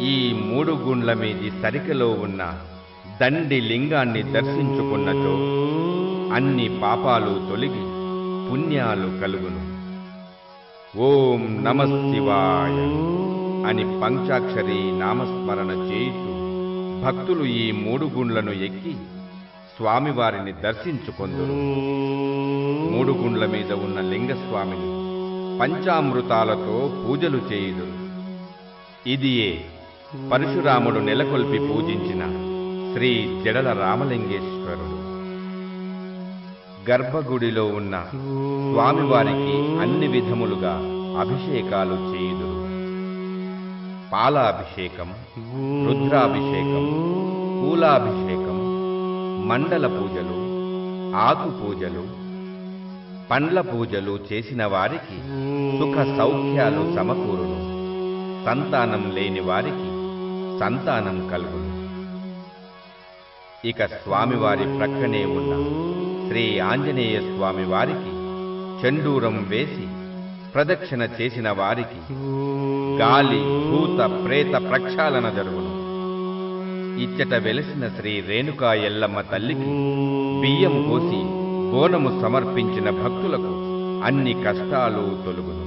ఈ మూడు గుండ్ల మీది సరికలో ఉన్న దండి లింగాన్ని దర్శించుకున్నచో అన్ని పాపాలు తొలగి పుణ్యాలు కలుగును. ఓం నమశివాయ అని పంచాక్షరి నామస్మరణ చేయుచు భక్తులు ఈ మూడు గుండ్లను ఎక్కి స్వామివారిని దర్శించుకొందురు. మూడు గుండ్ల మీద ఉన్న లింగస్వామిని పంచామృతాలతో పూజలు చేయుదురు. ఇదియే పరశురాముడు నెలకొల్పి పూజించిన శ్రీ జడల రామలింగేశ్వరుడు. గర్భగుడిలో ఉన్న స్వామివారికి అన్ని విధములుగా అభిషేకాలు చేయుదురు. పాలాభిషేకం రుద్రాభిషేకం పూలాభిషేకం మండల పూజలు ఆకు పూజలు పండ్ల పూజలు చేసిన వారికి సుఖ సౌఖ్యాలు సమకూరును. సంతానం లేని వారికి సంతానం కలుగును. ఇక స్వామివారి ప్రక్కనే ఉన్న శ్రీ ఆంజనేయ స్వామి వారికి చండూరం వేసి ప్రదక్షిణ చేసిన వారికి గాలి భూత ప్రేత ప్రక్షాళన జరుగును. ఇచ్చట వెలసిన శ్రీ రేణుకా ఎల్లమ్మ తల్లికి బియ్యం పోసి బోనము సమర్పించిన భక్తులకు అన్ని కష్టాలు తొలుగును.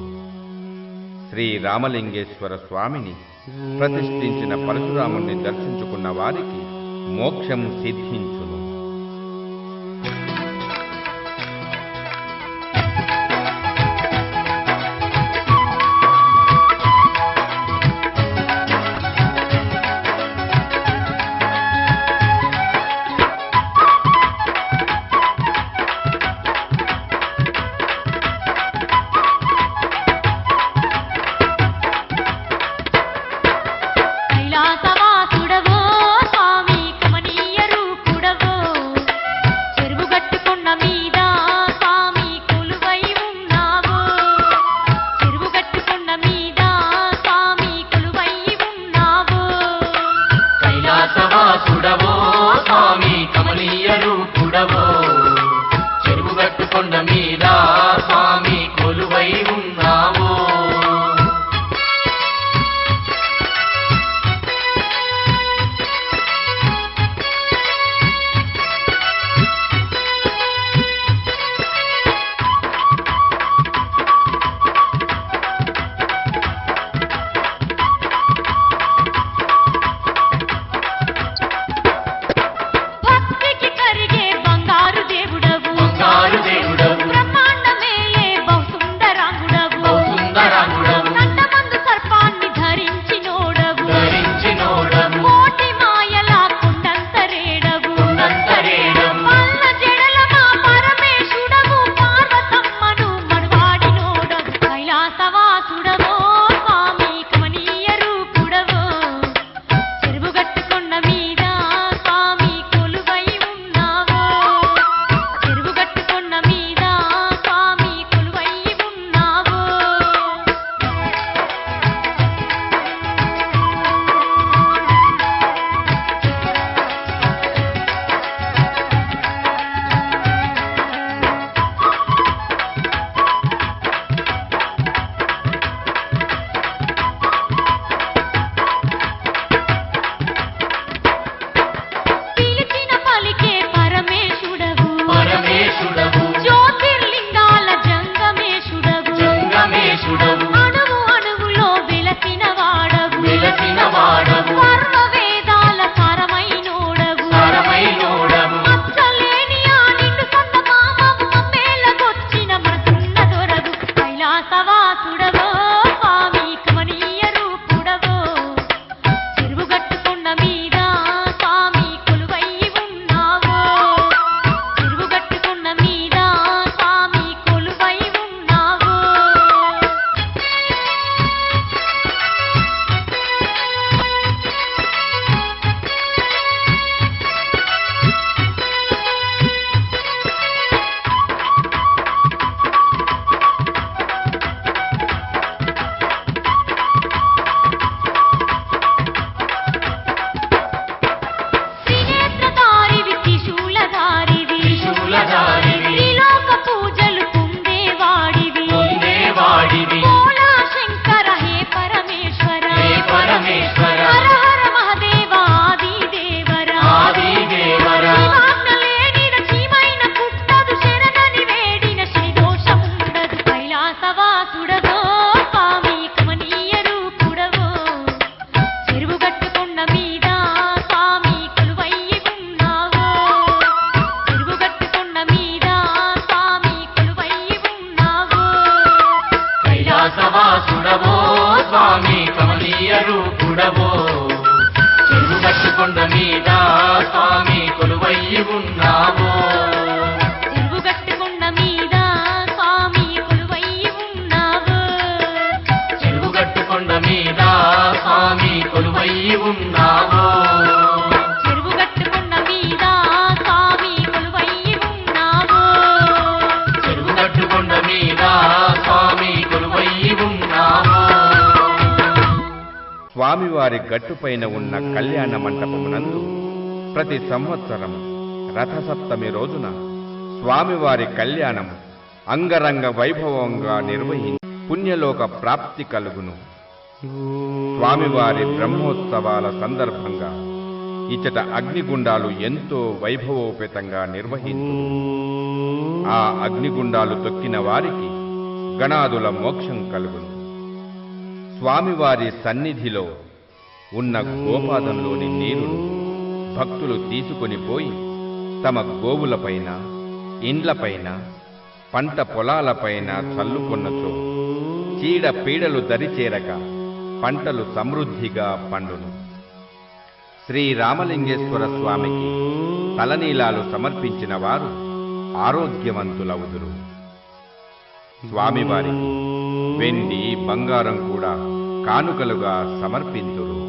శ్రీ రామలింగేశ్వర స్వామిని ప్రతిష్ఠించిన పరశురాముణ్ణి దర్శించుకున్న వారికి మోక్షం సిద్ధించును. ఉన్నావో. స్వామివారి గట్టుపైన ఉన్న కళ్యాణ మంటపమునందు ప్రతి సంవత్సరం రథసప్తమి రోజున స్వామివారి కళ్యాణం అంగరంగ వైభవంగా నిర్వహించి పుణ్యలోక ప్రాప్తి కలుగును. స్వామివారి బ్రహ్మోత్సవాల సందర్భంగా ఇచ్చట అగ్నిగుండాలు ఎంతో వైభవోపేతంగా నిర్వహించు. ఆ అగ్నిగుండాలు తొక్కిన వారికి గణాదుల మోక్షం కలుగును. స్వామివారి సన్నిధిలో ఉన్న గోపాదంలోని నీరును భక్తులు తీసుకొని పోయి తమ గోవులపైన ఇండ్లపైన పంట పొలాలపైన చల్లుకొన్నచో చీడ పీడలు దరిచేరక పంటలు సమృద్ధిగా పండును. శ్రీ రామలింగేశ్వర స్వామికి తలనీలాలు సమర్పించిన వారు ఆరోగ్యవంతులవుదురు. స్వామివారికి వెండి బంగారం కూడా కానుకలుగా సమర్పించురు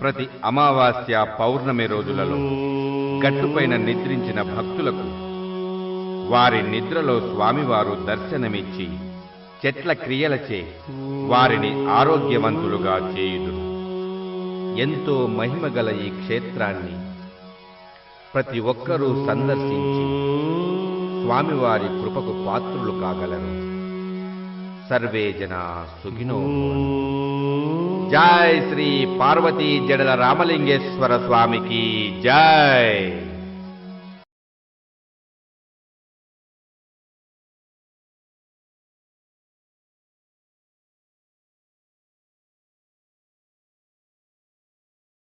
ప్రతి అమావాస్య పౌర్ణమి రోజులలో గట్టుపైన నిద్రించిన భక్తులకు వారి నిద్రలో స్వామివారు దర్శనమిచ్చి చెట్ల క్రియలచే వారిని ఆరోగ్యవంతులుగా చేయుదురు. ఎంతో మహిమగల ఈ క్షేత్రాన్ని ప్రతి ఒక్కరూ సందర్శించి స్వామివారి కృపకు పాత్రులు కాగలరు. సర్వే జనా సుఖినో భవంతు. జై శ్రీ పార్వతీ జడల రామలింగేశ్వర స్వామికి జై.